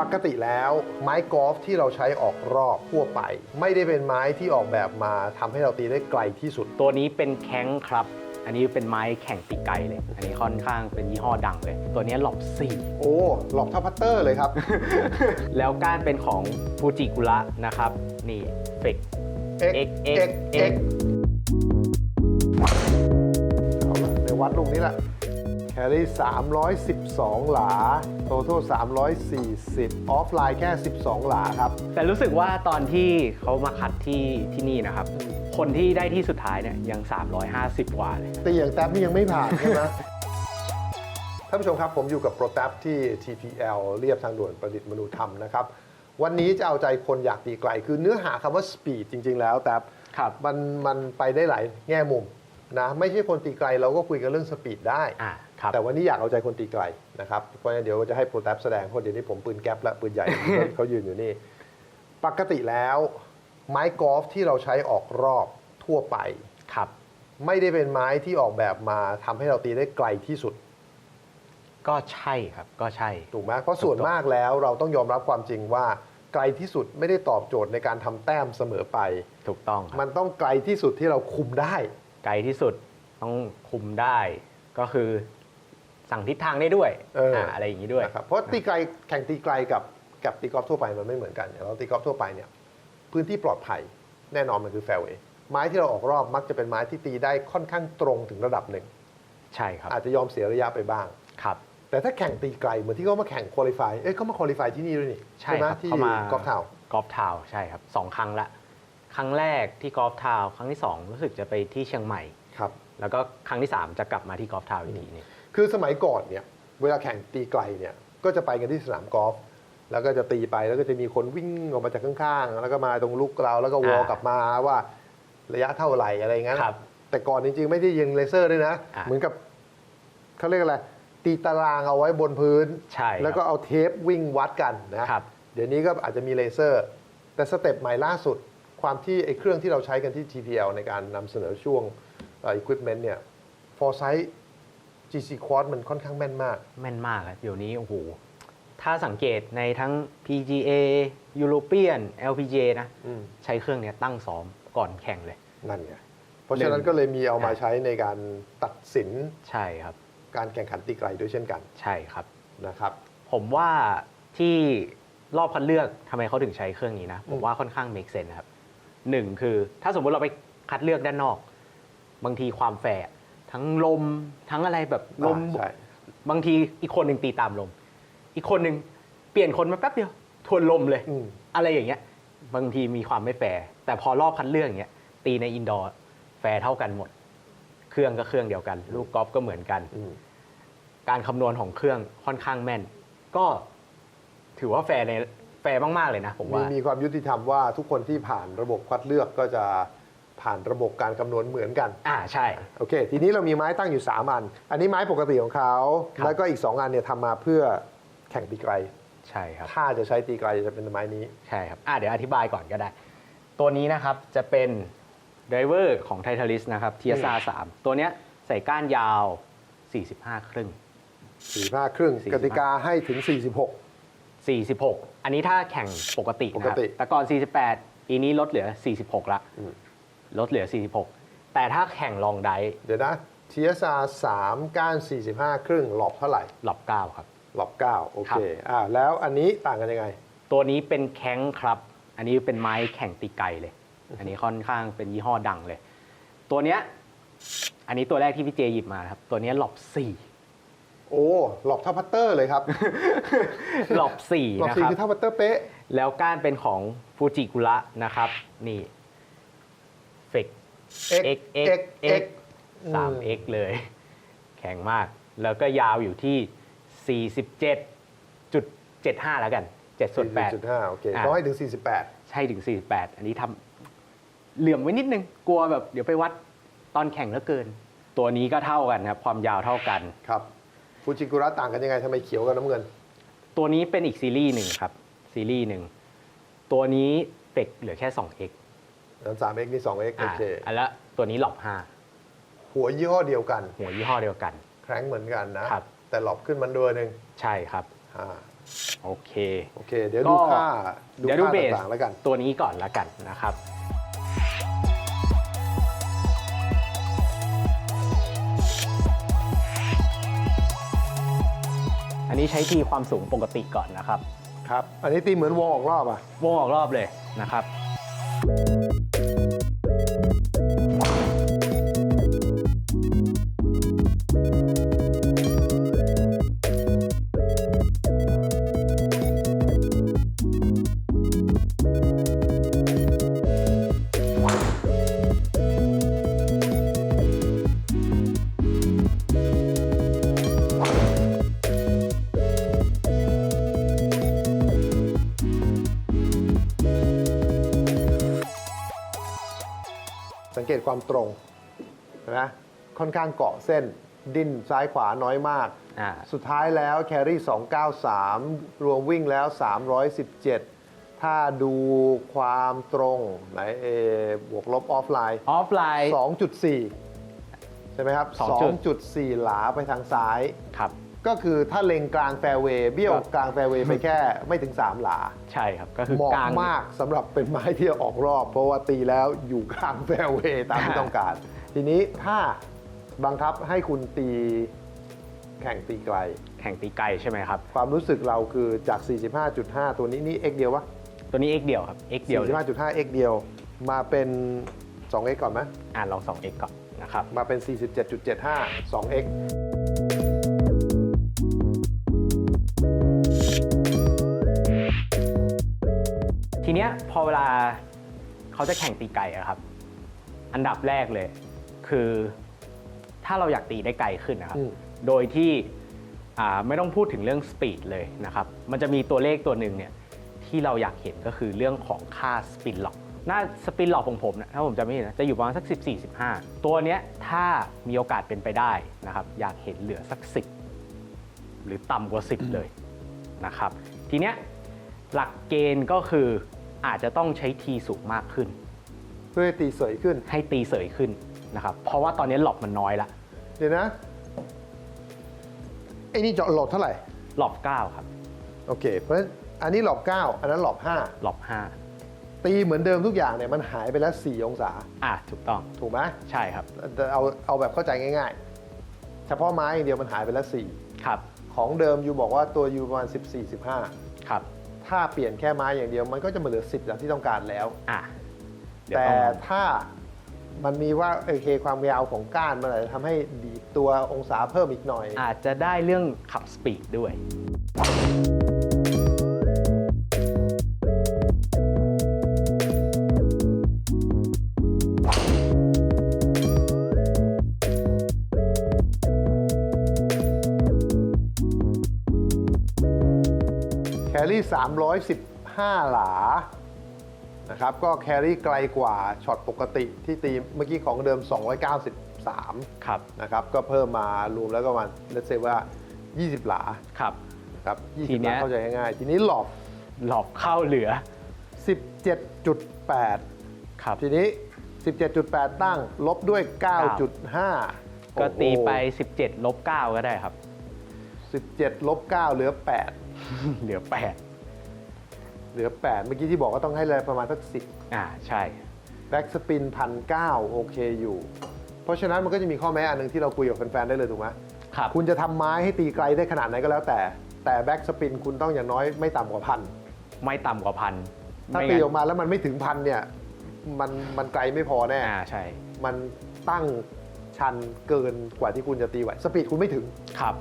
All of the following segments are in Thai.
ปกติแล้วไม้กอล์ฟที่เราใช้ออกรอบทั่วไป ไม่ได้เป็นไม้ที่ออกแบบมาทำให้เราตีได้ไกลที่สุด ตัวนี้เป็นแข้งครับ อันนี้เป็นไม้แข่งตีไกลเลย อันนี้ค่อนข้างเป็นยี่ห้อดังเลย ตัวนี้หลบสี่ โอ้หลอกเท่าพัตเตอร์เลยครับ แล้วก้านเป็นของฟูจิกุระนะครับ นี่เฟก X X X X เอาละในวัดลูกนี้แหละ แครี่312 หลา โท t a l340 ออฟไลน์แค่ 12 หลาครับ แต่รู้สึกว่าตอนที่เขามาคัดที่ที่นี่นะครับ คนที่ได้ที่สุดท้ายเนี่ยยัง 350 กว่าเลยตีอย่างแท็บนี่ยังไม่ผ่านใช่ไหม ท่านผู้ชมครับผมอยู่กับโปรแท็บที่ TPL เรียบทางด่วนประดิษฐ์มนุธรรมนะครับ วันนี้จะเอาใจคนอยากตีไกล คือเนื้อหาคำว่า speed จริง ๆ แล้วแต่ครับ มันมันไปได้หลายแง่มุมนะไม่ใช่คนตีไกลเราก็คุยกันเรื่องสปีดได้ อ่าครับ แต่วันนี้อยากเอาใจคนตีไกลนะครับเพราะฉะนั้นเดี๋ยวจะให้โปรแท็บแสดงเพราะเดี๋ยวนี้ผมปืนแก๊ปและปืนใหญ่เขายืนอยู่นี่ปกติแล้วไม้กอล์ฟที่เราใช้ออกรอบทั่วไปครับ ไม่ได้เป็นไม้ที่ออกแบบมาทำให้เราตีได้ไกลที่สุด ก็ใช่ครับก็ใช่ถูกไหมเพราะส่วนมากแล้วเราต้องยอมรับความจริงว่าไกลที่สุดไม่ได้ตอบโจทย์ในการทำแต้มเสมอไป ถูกต้องครับมันต้องไกลที่สุดที่เราคุมได้ ไกลที่สุดต้องคุมได้ ก็คือ สั่งทิศทางได้ด้วยเอออ่าอะไรอย่างนี้ด้วย นะครับเพราะตีไกลแข่งตีไกลกับกับตีกอล์ฟทั่วไปมันไม่เหมือนกันอย่างเราตีกอล์ฟทั่วไปเนี่ยพื้นที่ปลอดภัยแน่นอนมันคือแฟร์เวย์ไม้ที่เราออกรอบมักจะเป็นไม้ที่ตีได้ค่อนข้างตรงถึงระดับหนึ่ง ใช่ครับอาจจะยอมเสียระยะไปบ้าง ครับ แต่ถ้าแข่งตีไกลเหมือนที่เขามาแข่งคุริฟายเอ้ยเขามาคุริฟายที่นี่ด้วยนี่ใช่ไหมครับที่เข้ามา กอล์ฟทาวน์กอล์ฟทาวน์ใช่ครับสองครั้งละ ครั้งแรกที่กอล์ฟทาวน์ครั้งที่สองรู้สึกจะไปที่เชียงใหม่ ครับ แล้วก็ครั้งที่สามจะกลับมาที่กอล์ฟทาวน์อีกทีหนึง คือสมัยก่อนเนี่ยเวลาแข่งตีไกลเนี่ยก็จะไปกันที่สนามกอล์ฟแล้วก็จะตีไปแล้วก็จะมีคนวิ่งออกมาจากข้างๆ แล้วก็มาตรงลูกเราแล้วก็วอลอ่ากลับมาว่าระยะเท่าไหร่อะไรอย่างนั้นครับแต่ก่อนจริงๆ ไม่ได้ยิงเลเซอร์ด้วยนะอ่าเหมือนกับเขาเรียกอะไร ตีตารางเอาไว้บนพื้นใช่ครับแล้วก็เอาเทปวิ่งวัดกันนะครับเดี๋ยวนี้ก็อาจจะมีเลเซอร์ แต่สเต็ปใหม่ล่าสุด ความที่ไอ้เครื่องที่เราใช้กันที่ TPL ในการนำเสนอช่วงเอ่อ equipment เนี่ย Foresight GC Quad มันค่อนข้างแม่นมาก แม่นมากครับเดี๋ยวนี้โอ้โห ถ้าสังเกตในทั้ง PGA European LPGA นะ อืมใช้เครื่องเนี้ยตั้งซ้อมก่อนแข่งเลย นั่นไงเพราะฉะนั้นก็เลยมีเอามาใช้ในการตัดสินใช่ครับ การแข่งขันตีไกลด้วยเช่นกันใช่ครับ นะครับ ผมว่าที่รอบคัดเลือกทำไมเขาถึงใช้เครื่องนี้นะผมอืมว่าค่อนข้าง make sense นะครับหนึ่งคือถ้าสมมุติเราไปคัดเลือกด้านนอก บางทีความแฟร์ ทั้งลมทั้งอะไรแบบลมอ่าใช่ บางทีอีกคนหนึ่งตีตามลม อีกคนหนึ่งเปลี่ยนคนมาแป๊บเดียวทวนลมเลย อืม อะไรอย่างเงี้ย บางทีมีความไม่แฟร์แต่พอรอบคัดเลือกอย่างเงี้ยตีในอินดอร์แฟร์เท่ากันหมด เครื่องก็เครื่องเดียวกัน ลูกกอล์ฟก็เหมือนกัน อืม การคำนวณของเครื่องค่อนข้างแม่น ก็ถือว่าแฟร์ในแฟร์มากๆเลยนะผมมีว่ามีความยุติธรรมว่าทุกคนที่ผ่านระบบคัดเลือกก็จะ ผ่านระบบการคำนวณเหมือนกัน อ่าใช่ โอเค ทีนี้เรามีไม้ตั้งอยู่ 3 อัน อันนี้ไม้ปกติของเขา ครับ แล้วก็อีก 2 อันเนี่ยทำมาเพื่อแข่งตีไกล ใช่ครับ ถ้าจะใช้ตีไกลจะเป็นไม้นี้ ใช่ครับอ่าเดี๋ยวอธิบายก่อนก็ได้ ตัวนี้นะครับจะเป็นไดเวอร์ของไทท a ลิสนะครับ TSR 3ตัวเนี้ยใส่ก้านยาว 45 ครึ่ง 45 ครึ่ง45 กติกาให้ถึง 46 46 อันนี้ถ้าแข่งปกตินะคปรับกติแต่ก่อน 48 ปีนี้ลดเหลือ 46 ละ อืม ลดเหลือ 46 แต่ถ้าแข่งลองไดเดี๋ยวนะ TSR 3ก้าน45ครึ่งหลอบเท่าไหร่หลอบ 9 ครับ หลอบ9โอครัเคบอ่าแล้วอันนี้ต่างกันยังไง ตัวนี้เป็นแข้งครับ อันนี้เป็นไม้แข่งตีไกลเลย อันนี้ค่อนข้างเป็นยี่ห้อดังเลย ตัวเนี้ยอันนี้ตัวแรกที่พี่เจหยิบมาครับ ตัวเนี้ยหลบสี่โอ้หลอบเท่าพัตเตอร์เลยครับหลบสี่หลอบนะสี่ครับ คือเท่าพัตเตอร์เป๊ะ แล้วก้านเป็นของฟูจิกุระนะครับ นี่ เฟก X X X X สาม X เลย แข็งมาก แล้วก็ยาวอยู่ที่ 47.75 แล้วกัน 7ส่วน8 4.5โอเคอ่าต้องให้ถึง 48 ใช่ถึง 48 อันนี้ทำเหลื่อมไว้นิดนึง กลัวแบบเดี๋ยวไปวัดตอนแข่งแล้วเกิน ตัวนี้ก็เท่ากันครับ ความยาวเท่ากัน ครับฟูจิกุระต่างกันยังไงทำไมเขียวกับน้ำเงิน ตัวนี้เป็นอีกซีรีส์หนึ่งครับ ซีรีส์หนึ่ง ตัวนี้เฟกเหลือแค่ 2x นั้น 3x นี่ 2x โออ่าเคอันละตัวนี้หลบหัวยี่ห้อเดียวกัน5หัวยี่ห้อเดียวกันแคร้งเหมือนกันนะ ครับ แต่หลอบขึ้นมันด้วยหนึ่งใช่ครับอ่าโอเค โอเค เดี๋ยวดูก็ค่าดูเดี๋ยวดูค่าเบสต่างๆแล้วกัน ตัวนี้ก่อนละกันนะครับ อันนี้ใช้ทีความสูงปกติก่อนนะครับ ครับ อันนี้ตีเหมือนวงออกรอบอะ วงออกรอบเลยนะครับ สังเกตความตรงเห็นไหมค่อนข้างเกาะเส้น ดิ้นซ้ายขวาน้อยมาก อ่า สุดท้ายแล้วแครี่ 293 รวมวิ่งแล้ว 317 ถ้าดูความตรงไหนเอบวกลบออฟไลน์ ออฟไลน์ 2.4 ใช่ไหมครับสองจุด2.4 หลาไปทางซ้าย ครับ ก็คือถ้าเล็งกลางแฟร์เวย์เบี้ยวครับกลางแฟร์เวย์ไปแค่ไม่ถึง 3 หลา ใช่ครับ ก็คือเหมาะกลางมากสำหรับเป็นไม้ที่ออกรอบ เพราะว่าตีแล้วอยู่กลางแฟร์เวย์ตามที่อ่าต้องการ ทีนี้ถ้าบังคับให้คุณตีแข่งตีไกล แข่งตีไกลใช่ไหมครับ ความรู้สึกเราคือจาก 45.5 ตัวนี้นี่ x เดียววะตัวนี้ x เดียวครับ x เดียวเลย45.5 x เดียวมาเป็น 2x ก่อนไหมอ่านลอง 2x ก่อนนะครับมาเป็น 47.75 2x ยพอเวลาเขาจะแข่งตีไก่อะครับ อันดับแรกเลย คือถ้าเราอยากตีได้ไกลขึ้นนะครับ อืม โดยที่อ่าไม่ต้องพูดถึงเรื่องสปีดเลยนะครับ มันจะมีตัวเลขตัวหนึ่งเนี่ยที่เราอยากเห็นก็คือเรื่องของค่าสปินล็อกหน้าสปินล็อกของผมนะถ้าผมจำไม่ผิดนะจะอยู่ประมาณสัก 14 15 ตัวเนี้ยถ้ามีโอกาสเป็นไปได้นะครับ อยากเห็นเหลือสัก 10 หรือต่ำกว่า 10 เลยนะครับ ทีเนี้ยหลักเกณฑ์ก็คือ อาจจะต้องใช้ทีสูงมากขึ้น เพื่อให้ตีเสยขึ้นให้ตีเสยขึ้นนะครับ เพราะว่าตอนนี้หลบมันน้อยละเดี๋ยวนะไอ้นี่เจาะหลบเท่าไหร่หลบ9ครับโอเค เพราะฉะนั้นอันนี้หลบ9อันนั้นหลบหลบ5ตีเหมือนเดิมทุกอย่างเนี่ยมันหายไปแล้ว4องศา5อะถูกต้องถูกไหมใช่ครับแต่เอาเอาแบบเข้าใจง่ายๆ เฉพาะไม้อย่างเดียวมันหายไปแล้วครับ4ของเดิมอยู่บอกว่าตัวอยู่ประมาณ 14 15ครับ ถ้าเปลี่ยนแค่ไม้อย่างเดียว มันก็จะมาเหลือ 10อย่างที่ต้องการแล้ว อะเดี๋ยวแต่ต้องถ้ามันมีว่าโอเคความยาวของก้านมันอาจจะทำให้ดีดตัวองศาเพิ่มอีกหน่อย อาจจะได้เรื่องขับสปีดด้วยแค รี่315 หลานะครับก็แครี่ไกลกว่าช็อตปกติที่ตีเมื่อกี้ของเดิม 293ครับนะครับก็เพิ่มมารวมแล้วก็ประมาณเลตเซว่า 20 หลาครับนะครับที20หเนี้ลายเข้าใจง่ายๆทีนี้หลอบหลบเข้าเหลือ 17.8ครับทีนี้ 17.8 ตั้งลบด้วย 9.5 ก็ตีไปโอ้17 ลบ 9 ก็ได้ครับโห17 ลบ 9 เหลือ 8 เหลือ เหลือ 8 เมื่อกี้ที่บอกว่าต้องให้เลยประมาณสัก10 8อ่าใช่ แบ็กสปินพันเโอเคอยู่ เพราะฉะนั้นมันก็จะมีข้อแม้อันหนึ่งที่เราคุยกับแฟนๆได้เลยถูกไหมครับ คุณจะทำไม้ให้ตีไกลได้ขนาดไหนก็แล้วแต่ แต่แบ็กสปินคุณต้องอย่างน้อยไม่ต่ำกว่าพันไม่ต่ำกว่าพันถ้าไม่ตีงั้นออกมาแล้วมันไม่ถึงพันเนี่ยมันมันไกลไม่พอแน่ อ่าใช่ มันตั้งชันเกินกว่าที่คุณจะตีไหวสปีดคุณไม่ถึง ครับ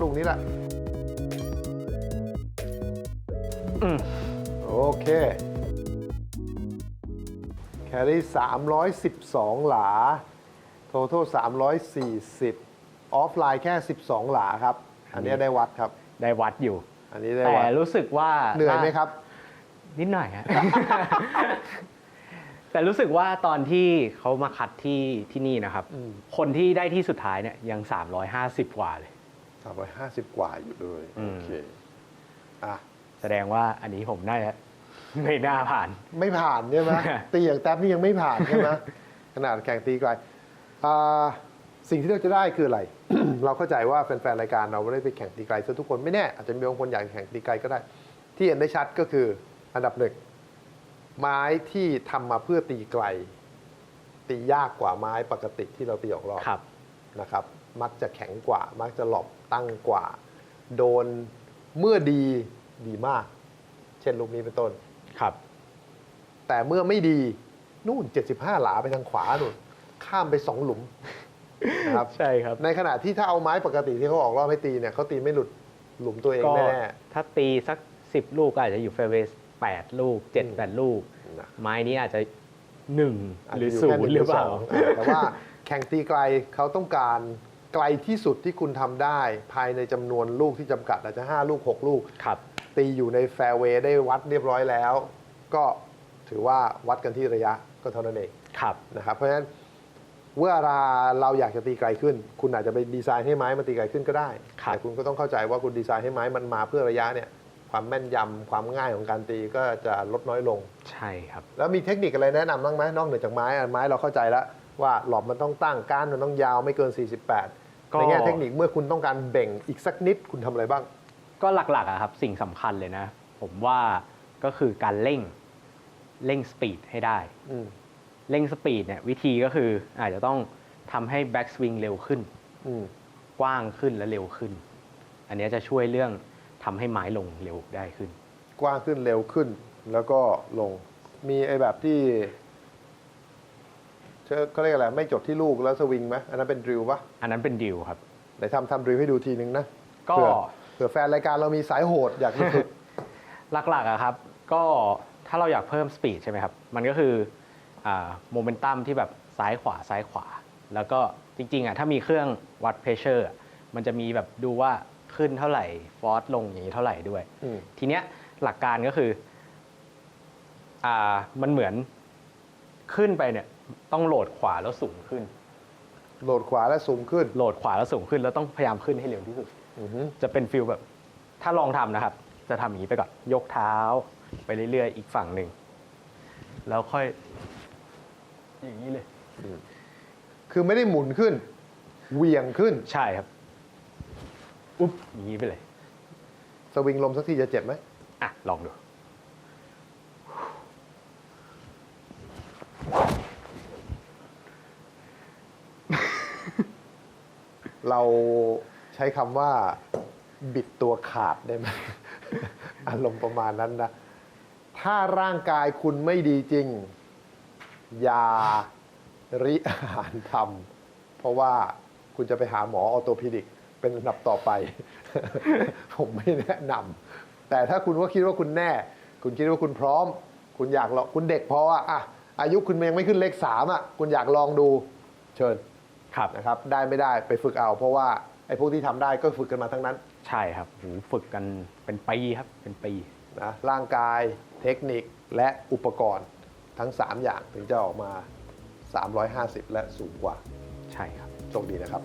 ละในวัดลูกนี้แหละอืมโอเค แครี่312 หลา total 340 ออฟไลน์แค่ 12 หลาครับ อันนี้ได้วัดครับ ได้วัดอยู่ อันนี้ได้แต่วัดรู้สึกว่าเหนื่อยไหมครับ นิดหน่อยฮะแต่รู้สึกว่าตอนที่เขามาคัดที่ที่นี่นะครับอืมคนที่ได้ที่สุดท้ายเนี่ยยัง 350 กว่าเลย 350 กว่าอยู่เลยอืม โอเคอะแสดงว่าอันนี้ผมน่าจะ ไม่น่าผ่าน ไม่ผ่านใช่ไหม ตีอย่างแท็บนี่ยังไม่ผ่านใช่ไหมขนาดแข่งตีไกลอ่าสิ่งที่เราจะได้คืออะไร เราเข้าใจว่าแฟนๆรายการเราไม่ได้ไปแข่งตีไกลซะทุกคนไม่แน่อาจจะมีบางคนอยากแข่งตีไกลก็ได้ ที่เห็นได้ชัดก็คืออันดับหนึ่งไม้ที่ทำมาเพื่อตีไกล ตียากกว่าไม้ปกติที่เราตีออกรอบ ครับ นะครับ มักจะแข็งกว่า มักจะหลบตั้งกว่า โดนเมื่อดีดีมาก เช่นลูกนี้เป็นต้นครับ แต่เมื่อไม่ดีนู่น 75 หลาไปทางขวานู่นข้ามไป2หลุมนะครับใช่ครับ ในขณะที่ถ้าเอาไม้ปกติที่เขาออกรอบให้ตีเนี่ยเขาตีไม่หลุดหลุมตัวเองก็แน่ถ้าตีสัก 10 ลูกก็อาจจะอยู่เฟเวส8ลูกอืม7 8ลูกๆนะไม้นี้อาจจะ1อาจหรือจะยู่แค่0หรือเปล่าสงแต่ว่าแข่งตีไกลเขาต้องการ ไกลที่สุดที่คุณทำได้ ภายในจำนวนลูกที่จำกัดอาจจะ 5 ลูก 6 ลูก ครับ ตีอยู่ในแฟร์เวย์ได้วัดเรียบร้อยแล้ว ก็ถือว่าวัดกันที่ระยะก็เท่านั้นเอง ครับ นะครับเพราะฉะนั้นเมื่อเราเราอยากจะตีไกลขึ้น คุณอาจจะไปดีไซน์ให้ไม้มันตีไกลขึ้นก็ได้ครับ แต่คุณก็ต้องเข้าใจว่าคุณดีไซน์ให้ไม้มันมาเพื่อระยะเนี่ยความแม่นยำความง่ายของการตีก็จะลดน้อยลง ใช่ครับ แล้วมีเทคนิคอะไรแนะนำบ้างไหมนอกเหนือจากไม้อะไม้เราเข้าใจแล้ว ว่าหลอบมันต้องตั้งก้านมันต้องยาวไม่เกิน 48ก็ในแง่เทคนิคเมื่อคุณต้องการเบ่งอีกสักนิดคุณทำอะไรบ้าง ก็หลักๆอะครับสิ่งสำคัญเลยนะ ผมว่าก็คือการเร่งเร่งสปีดให้ได้อืมเร่งสปีดเนี่ยวิธีก็คืออาจจะต้องทำให้แบ็กสวิงเร็วขึ้นอืมกว้างขึ้นและเร็วขึ้น อันเนี้ยจะช่วยเรื่องทำให้ไม้ลงเร็วได้ขึ้น กว้างขึ้นเร็วขึ้น แล้วก็ลงมีไอ้แบบที่ เชื่อเขาเรียกอะไรไม่จดที่ลูกแล้วสวิงไหมอันนั้นเป็นดริลปะอันนั้นเป็นดิวครับ ไหนทำทำดริลให้ดูทีนึงนะก็ เผื่อเผื่อแฟนรายการเรามีสายโหดอยากจะฝึก หลักๆอะครับ ก็ถ้าเราอยากเพิ่มสปีดใช่ไหมครับ มันก็คือโมเมนตัมที่แบบซ้ายขวาซ้ายขวา แล้วก็จริงๆอะถ้ามีเครื่องวัดเพรสเชอร์มันจะมีแบบดูว่าขึ้นเท่าไหร่ ฟอร์สลงอย่างนี้เท่าไหร่ด้วย อืม ทีเนี้ยหลักการก็คืออ่ามันเหมือนขึ้นไปเนี่ย ต้องโหลดขวาแล้วสูงขึ้น โหลดขวาและสูงขึ้น โหลดขวาแล้วสูงขึ้นแล้วต้องพยายามขึ้นให้เร็วที่สุด อือฮึจะเป็นฟิลแบบ ถ้าลองทำนะครับ จะทำอย่างนี้ไปก่อน ยกเท้า ไปเรื่อยๆ อีกฝั่งหนึ่ง แล้วค่อย อย่างนี้เลย คือไม่ได้หมุนขึ้น เหวี่ยงขึ้น ใช่ครับ อุ๊บอย่างนี้ไปเลย สวิงลมสักทีจะเจ็บไหม อะ ลองดู เราใช้คำว่าบิดตัวขาดได้ไหม อารมณ์ประมาณนั้นนะ ถ้าร่างกายคุณไม่ดีจริง อย่าริอาหารทำเพราะว่าคุณจะไปหาหมอออโตพิดิก เป็นอันดับต่อไป ผมไม่แนะนำแต่ถ้าคุณว่าคิดว่าคุณแน่ คุณคิดว่าคุณพร้อม คุณอยากลองคุณเด็กพออะอะอายุคุณยังไม่ขึ้นเลขสามอะ คุณอยากลองดู เชิญ ครับนะครับได้ไม่ได้ไปฝึกเอา เพราะว่าไอ้พวกที่ทำได้ก็ฝึกกันมาทั้งนั้นใช่ครับโหฝึกกันเป็นปีครับเป็นปี นะร่างกายเทคนิคและอุปกรณ์ทั้ง 3 อย่างถึงจะออกมา 350 และสูงกว่าใช่ครับ โชคดีนะครับ